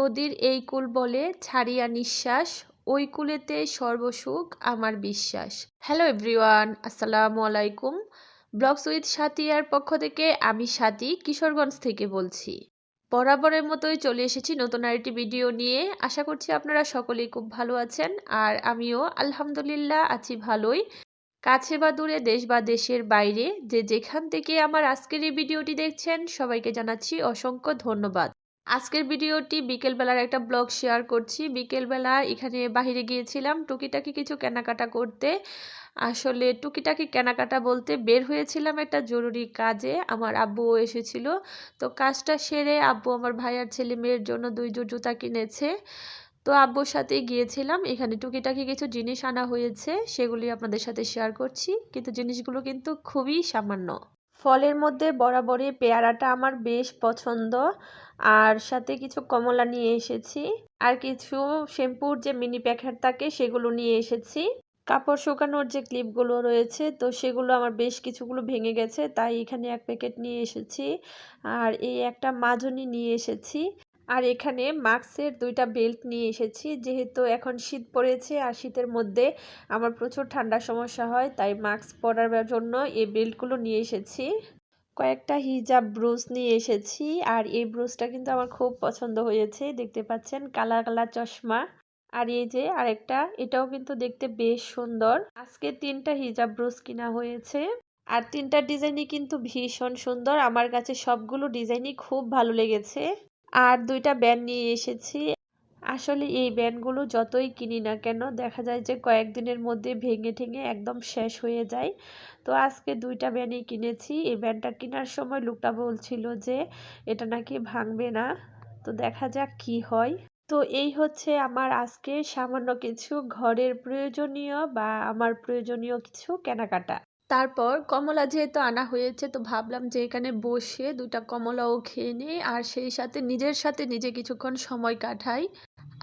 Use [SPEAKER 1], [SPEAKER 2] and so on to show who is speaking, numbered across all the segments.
[SPEAKER 1] নদীর এই কূল বলে ছাড়িয়া নিঃশ্বাস, ওই কূলেতে সর্বসুখ আমার বিশ্বাস। হ্যালো এভরিওয়ান আসসালামু আলাইকুম। ব্লগস উইথ সাথিয়ার পক্ষ থেকে আমি সাথী কিশোরগঞ্জ থেকে বলছি। বরাবরের মতোই চলে এসেছি নতুন আরেকটি ভিডিও নিয়ে। আশা করছি আপনারা সকলেই খুব ভালো আছেন আর আমিও আলহামদুলিল্লাহ আছি ভালোই। কাছে বা দূরে, দেশ বা দেশের বাইরে যে যেখান থেকে আমার আজকের এই ভিডিওটি দেখছেন, সবাইকে জানাচ্ছি অসংখ্য ধন্যবাদ। আজকের ভিডিওটি বিকেলবেলার একটা ব্লগ শেয়ার করছি। বিকেলবেলা এখানে বাহিরে গিয়েছিলাম টুকিটাকি কিছু কেনাকাটা করতে। আসলে টুকিটাকি কেনাকাটা বলতে বের হয়েছিলাম একটা জরুরি কাজে, আমার আব্বুও এসেছিল। তো কাজটা সেরে আব্বু আমার ভাইয়ার ছেলে মেয়ের জন্য দুই জোর জুতা কিনেছে। তো আব্বুর সাথে গিয়েছিলাম, এখানে টুকিটাকি কিছু জিনিস আনা হয়েছে, সেগুলি আপনাদের সাথে শেয়ার করছি। কিন্তু জিনিসগুলো কিন্তু খুবই সামান্য। ফলের মধ্যে বরাবরই পেয়ারাটা আমার বেশ পছন্দ। আর সাথে কিছু কমলা নিয়ে এসেছি। আর কিছু শ্যাম্পুর যে মিনি প্যাকেট থাকে, সেগুলো নিয়ে এসেছি। কাপড় শুকানোর যে ক্লিপগুলো রয়েছে, তো সেগুলো আমার বেশ কিছুগুলো ভেঙে গেছে, তাই এখানে এক প্যাকেট নিয়ে এসেছি। আর এই একটা মাজনি নিয়ে এসেছি। আর এখানে মাস্কের দুইটা বেল্ট নিয়ে এসেছি। যেহেতু এখন শীত পড়েছে আর শীতের মধ্যে আমার প্রচুর ঠান্ডা সমস্যা হয়, তাই মাস্ক পরার জন্য এই বেল্টগুলো নিয়ে এসেছি। কয়েকটা হিজাব ব্রুজ নিয়ে এসেছি আর এই ব্রুজটা কিন্তু আমার খুব পছন্দ হয়েছে, দেখতে পাচ্ছেন? কালা কালা চশমা। আর এই যে আরেকটা, এটাও কিন্তু দেখতে বেশ সুন্দর। আজকে তিনটা হিজাব ব্রুজ কিনা হয়েছে। আর তিনটা ডিজাইনই কিন্তু ভীষণ সুন্দর। আমার কাছে সবগুলো ডিজাইনই খুব ভালো লেগেছে। আর দুইটা ব্যান্ড নিয়ে এসেছি। আসলে এই ব্যান্ডগুলো যতই কিনি না কেন, দেখা যায় যে কয়েকদিনের মধ্যে ভেঙে ঠেঙে একদম শেষ হয়ে যায়। তো আজকে দুইটা ব্যান্ডই কিনেছি। এই ব্যান্ডটা কেনার সময় লোকটা বলছিল যে, এটা নাকি ভাঙবে না। তো দেখা যাক কি হয়। তো এই হচ্ছে আমার আজকে সামান্য কিছু ঘরের প্রয়োজনীয় বা আমার প্রয়োজনীয় কিছু কেনাকাটা। তারপর কমলা যেহেতু আনা হয়েছে, তো ভাবলাম যে এখানে বসে দুটা কমলাও খেয়ে নিই আর সেই সাথে নিজের সাথে নিজে কিছুক্ষণ সময় কাটাই।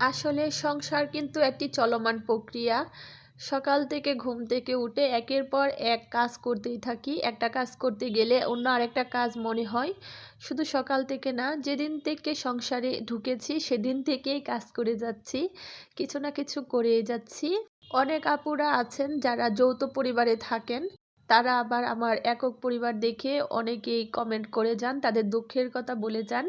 [SPEAKER 1] আসলে সংসার কিন্তু একটি চলমান প্রক্রিয়া। সকাল থেকে ঘুম থেকে উঠে একের পর এক কাজ করতেই থাকি। একটা কাজ করতে গেলে অন্য আরেকটা কাজ মনে হয়। শুধু সকাল থেকে না, যেদিন থেকে সংসারে ঢুকেছি সেদিন থেকেই কাজ করে যাচ্ছি। কিছু না কিছু করেই যাচ্ছি। অনেক আপুরা আছেন যারা যৌথ পরিবারে থাকেন। তারা আবার আমার একক পরিবার দেখে অনেকেই কমেন্ট করে যান, তাদের দুঃখের কথা বলে যান।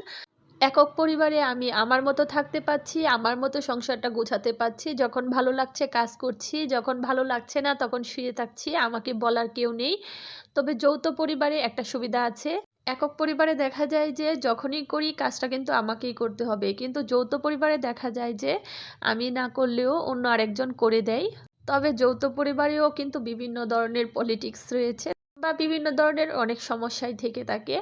[SPEAKER 1] একক পরিবারে আমি আমার মতো থাকতে পাচ্ছি আমার মতো সংসারটা গোছাতে পাচ্ছি যখন ভালো লাগছে কাজ করছি, যখন ভালো লাগছে না তখন শুয়ে থাকছি, আমাকে বলার কেউ নেই। তবে যৌথ পরিবারে একটা সুবিধা আছে। একক পরিবারে দেখা যায় যে, যখনই করি কাজটা কিন্তু আমাকেই করতে হবে। কিন্তু যৌথ পরিবারে দেখা যায় যে, আমি না করলেও অন্য আরেকজন করে দেয়। তবে যৌথ পরিবারেও কিন্তু বিভিন্ন ধরনের পলিটিক্স রয়েছে বা বিভিন্ন ধরনের অনেক সমস্যাই থেকে থাকে।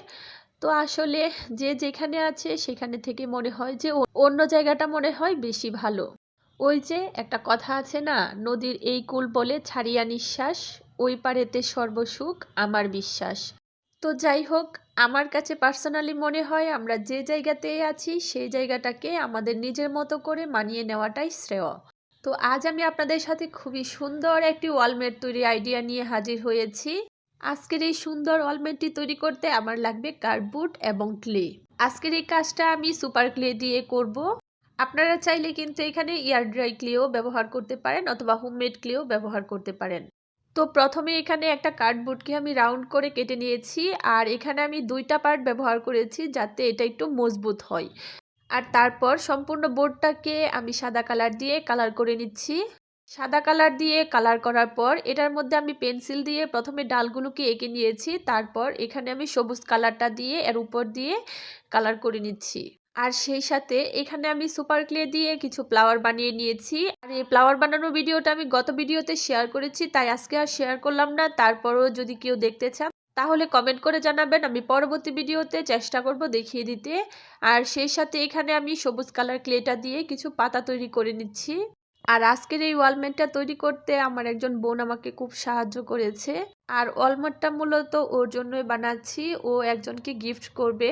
[SPEAKER 1] তো আসলে যে যেখানে আছে সেখানে থেকে মনে হয় যে অন্য জায়গাটা মনে হয় বেশি ভালো। ওই যে একটা কথা আছে না, নদীর এই কুল বলে ছাড়িয়া নিঃশ্বাস, ওই পারেতে সর্বসুখ আমার বিশ্বাস। তো যাই হোক, আমার কাছে পার্সোনালি মনে হয় আমরা যে জায়গাতে আছি, সেই জায়গাটাকে আমাদের নিজের মতো করে মানিয়ে নেওয়াটাই শ্রেয়। তো আজ আমি আপনাদের সাথে খুবই সুন্দর একটি ওয়ালমেট তৈরি আইডিয়া নিয়ে হাজির হয়েছি। আজকের এই সুন্দর ওয়ালমেটটি তৈরি করতে আমার লাগবে কার্ডবোর্ড এবং ক্লে। আজকের এই কাজটা আমি সুপার ক্লে দিয়ে করব। আপনারা চাইলে কিন্তু এখানে ইয়ার ড্রাই ক্লেও ব্যবহার করতে পারেন অথবা হোমমেড ক্লেও ব্যবহার করতে পারেন। তো প্রথমে এখানে একটা কার্ডবোর্ডকে আমি রাউন্ড করে কেটে নিয়েছি আর এখানে আমি দুইটা পার্ট ব্যবহার করেছি যাতে এটা একটু মজবুত হয়। আর তারপর সম্পূর্ণ বোর্ডটাকে আমি সাদা কালার দিয়ে কালার করে নিচ্ছি। সাদা কালার দিয়ে কালার করার পর এটার মধ্যে আমি পেন্সিল দিয়ে প্রথমে ডালগুলোকে এঁকে নিয়েছি, তারপর এখানে আমি সবুজ কালারটা দিয়ে এর উপর দিয়ে কালার করে নিচ্ছি। আর সেই সাথে এখানে আমি সুপার ক্লে দিয়ে কিছু ফ্লাওয়ার বানিয়ে নিয়েছি। আর এই ফ্লাওয়ার বানানোর ভিডিওটা আমি গত ভিডিওতে শেয়ার করেছি, তাই আজকে আর শেয়ার করলাম না। তারপরও যদি কেউ দেখতে চান তাহলে কমেন্ট করে জানাবেন। আমি পরবর্তী ভিডিওতে চেষ্টা করব দেখিয়ে দিতে। আর সেই সাথে এখানে আমি সবুজ কালার ক্লেটা দিয়ে কিছু পাতা তৈরি করে নিচ্ছি। আর আজকের এই ওয়ালমেটটা তৈরি করতে আমার একজন বোন আমাকে খুব সাহায্য করেছে। আর ওয়ালমেটটা মূলত ওর জন্যই বানাচ্ছি। ও একজনকে গিফট করবে।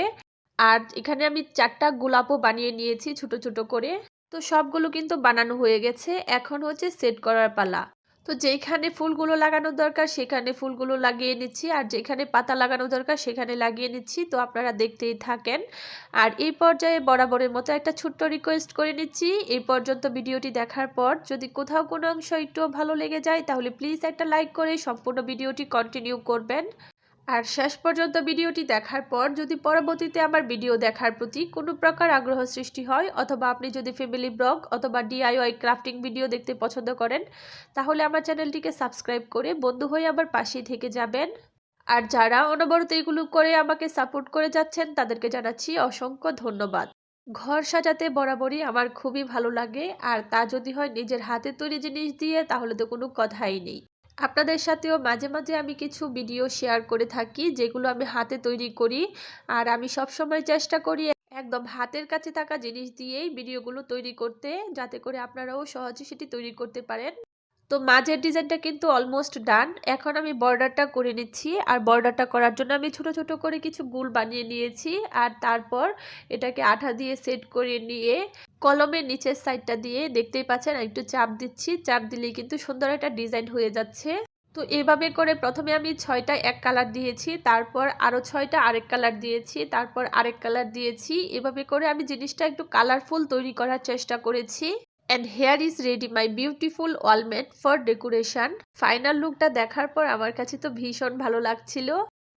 [SPEAKER 1] আর এখানে আমি চারটা গোলাপও বানিয়ে নিয়েছি ছোট ছোট করে। তো সবগুলো কিন্তু বানানো হয়ে গেছে। এখন হচ্ছে সেট করার পালা। তো যেখানে ফুলগুলো লাগানো দরকার সেখানে ফুলগুলো লাগিয়ে নিচ্ছি। আর যেখানে পাতা লাগানো দরকার সেখানে লাগিয়ে নিচ্ছি। তো আপনারা দেখতেই থাকেন। আর এই পর্যায়ে বরাবরের মতো একটা ছোট্ট রিকোয়েস্ট করে নিচ্ছি। এই পর্যন্ত ভিডিওটি দেখার পর যদি কোথাও কোনো অংশ একটু ভালো লেগে যায়, তাহলে প্লিজ একটা লাইক করে সম্পূর্ণ ভিডিওটি কন্টিনিউ করবেন। আর শেষ পর্যন্ত ভিডিওটি দেখার পর যদি পরবর্তীতে আমার ভিডিও দেখার প্রতি কোনো প্রকার আগ্রহ সৃষ্টি হয় অথবা আপনি যদি ফ্যামিলি ব্লগ অথবা ডিআইওয়াই ক্রাফটিং ভিডিও দেখতে পছন্দ করেন, তাহলে আমার চ্যানেলটিকে সাবস্ক্রাইব করে বন্ধু হয়ে আবার পাশেই থেকে যাবেন। আর যারা অনবরত এগুলো করে আমাকে সাপোর্ট করে যাচ্ছেন, তাদেরকে জানাচ্ছি অসংখ্য ধন্যবাদ। ঘর সাজাতে বরাবরই আমার খুবই ভালো লাগে, আর তা যদি হয় নিজের হাতে তৈরি জিনিস দিয়ে, তাহলে তো কোনো কথাই নেই। আপনাদের সাথেও মাঝে মাঝে আমি কিছু ভিডিও শেয়ার করে থাকি, যেগুলো আমি হাতে তৈরি করি। আর আমি সব সময় চেষ্টা করি একদম হাতের কাছে থাকা জিনিস দিয়েই ভিডিওগুলো তৈরি করতে, যাতে করে আপনারাও সহজে সেটি তৈরি করতে পারেন। তো মাঝের ডিজাইনটা কিন্তু অলমোস্ট ডান এখন আমি বর্ডারটা করে নিচ্ছি আর বর্ডারটা করার জন্য আমি ছোট ছোট করে কিছু গুল বানিয়ে নিয়েছি আর তারপর এটাকে আঠা দিয়ে সেট করে নিয়ে কলমের নিচের সাইডটা দিয়ে দেখতেই পাচ্ছেন একটু চাপ দিচ্ছি। চাপ দিলেই কিন্তু সুন্দর একটা ডিজাইন হয়ে যাচ্ছে। তো এভাবে করে প্রথমে আমি ছয়টা এক কালার দিয়েছি, তারপর আরও ছয়টা আরেক কালার দিয়েছি, তারপর আরেক কালার দিয়েছি। এভাবে করে আমি জিনিসটা একটু কালারফুল তৈরি করার চেষ্টা করেছি। And here is ready my beautiful wallmate for decoration final লুকটা দেখার পর আমার কাছে তো ভীষণ ভালো লাগছিল।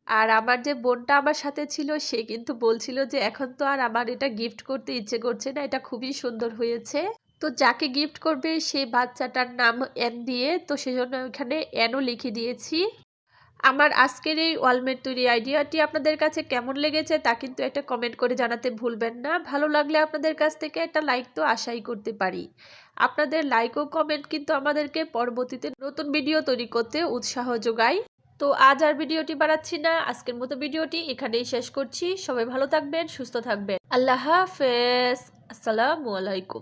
[SPEAKER 1] আর আমার যে বোনটা আমার সাথে ছিল, সে কিন্তু বলছিল যে এখন তো আর আমার এটা গিফট করতে ইচ্ছে করছে না, এটা খুবই সুন্দর হয়েছে। তো যাকে গিফট করবে সেই বাচ্চাটার নাম এন দিয়ে, তো সেজন্য ওখানে এনও লিখে দিয়েছি। আমার আজকের এই ওয়ালমেট তৈরি আইডিয়াটি আপনাদের কাছে কেমন লেগেছে তা কিন্তু একটা কমেন্ট করে জানাতে ভুলবেন না। ভালো লাগলে আপনাদের কাছ থেকে একটা লাইক তো আশাই করতে পারি। আপনাদের লাইক ও কমেন্ট কিন্তু আমাদেরকে পরবর্তীতে নতুন ভিডিও তৈরি করতে উৎসাহ যোগায়। তো আজ আর ভিডিওটি বাড়াচ্ছি না, আজকের মতো ভিডিওটি এখানেই শেষ করছি। সবাই ভালো থাকবেন, সুস্থ থাকবেন। আল্লাহ হাফেজ। আসসালামু আলাইকুম।